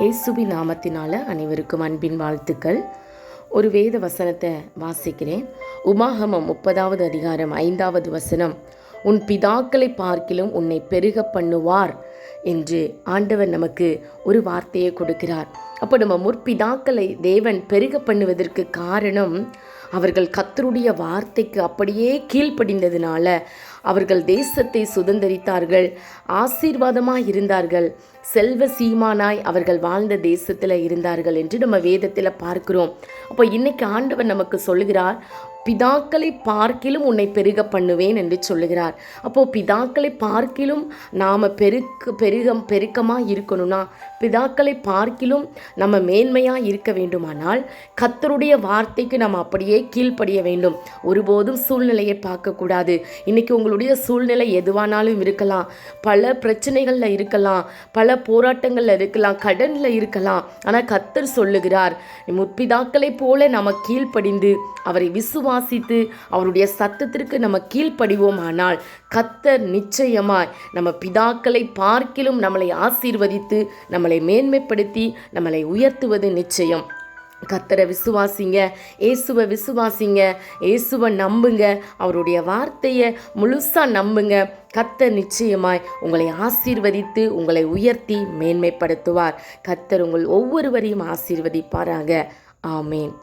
இயேசுபி நாமத்தினால அனைவருக்கும் அன்பின் வாழ்த்துக்கள். ஒரு வேத வசனத்தை வாசிக்கிறேன். உமாகமம் முப்பதாவது அதிகாரம் ஐந்தாவது வசனம் உன் பிதாக்களை பார்க்கிலும் உன்னை பெருக பண்ணுவார் என்று ஆண்டவர் நமக்கு ஒரு வார்த்தையை கொடுக்கிறார். அப்போ நம்ம முற்பிதாக்களை தேவன் பெருக பண்ணுவதற்கு காரணம் அவர்கள் கத்தருடைய வார்த்தைக்கு அப்படியே கீழ்ப்படிந்ததுனால அவர்கள் தேசத்தை சுதந்தரித்தார்கள் ஆசீர்வாதமாக இருந்தார்கள் செல்வ சீமானாய் அவர்கள் வாழ்ந்த தேசத்தில் இருந்தார்கள் என்று நம்ம வேதத்தில் பார்க்கிறோம். அப்போ இன்னைக்கு ஆண்டவர் நமக்கு சொல்லுகிறார் பிதாக்களை பார்க்கிலும் உன்னை பெருக பண்ணுவேன் என்று சொல்லுகிறார். அப்போது பிதாக்களை பார்க்கிலும் நாம் பெருக்க பெருகம் பெருக்கமாக இருக்கணும்னா பிதாக்களை பார்க்கிலும் நம்ம மேன்மையாக இருக்க வேண்டுமானால் கத்தருடைய வார்த்தைக்கு நம்ம அப்படியே கீழ்ப்படிய வேண்டும். ஒருபோதும் சூழ்நிலையை பார்க்கக்கூடாது. இன்னைக்கு உங்களுடைய சூழ்நிலை எதுவானாலும் இருக்கலாம். பல பிரச்சனைகளில் இருக்கலாம். பல போராட்டங்களில் இருக்கலாம். கடனில் இருக்கலாம். ஆனால் கத்தர் சொல்லுகிறார் முற்பிதாக்களைப் போல நம்ம கீழ்ப்படிந்து அவரை விசுவாசித்து அவருடைய சத்தத்திற்கு நம்ம கீழ்ப்படிவோமானால் கத்தர் நிச்சயமாய் நம்ம பிதாக்களை பார்க்கிலும் நம்மளை ஆசீர்வதித்து நம்மளை மேன்மைப்படுத்தி நம்மளை உயர்த்துவது நிச்சயம். கத்தரை விசுவாசிங்க இயேசுவை விசுவாசிங்க இயேசுவை நம்புங்க அவருடைய வார்த்தையை முழுசாக நம்புங்க. கத்தர் நிச்சயமாய் உங்களை ஆசீர்வதித்து உங்களை உயர்த்தி மேன்மைப்படுத்துவார். கத்தர் உங்கள் ஒவ்வொருவரையும் ஆசீர்வதிப்பாராக. ஆமேன்.